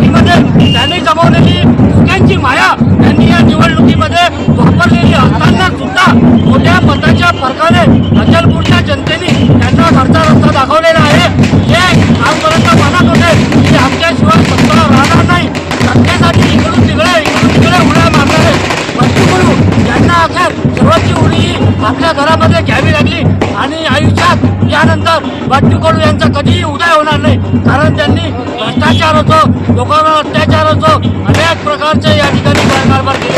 त्यांनी जमवलेली दुसऱ्यांची माया त्यांनी या निवडणुकीमध्ये वापरलेली असताना सुद्धा मोठ्या मताच्या फरकाने अचलपूरच्या जनतेने त्यांना घरचा रस्ता दाखवलेला आहे. जे आजपर्यंत म्हणत होते की आमच्याशिवाय सत्ता राहणार नाही. सत्तेसाठी इकडून तिकडे इकडून तिकडे उड्या मारणारे बच्चू यांना अखेर सर्वांची उडी आपल्या घरामध्ये घ्यावी लागली आणि आयुष्यात त्यानंतर बच्चू कडू यांचा कधीही उदय होणार नाही. कारण त्यांनी भ्रष्टाचार होतो लोकांवर अत्याचार होतो अनेक प्रकारचे या ठिकाणी कारभार केले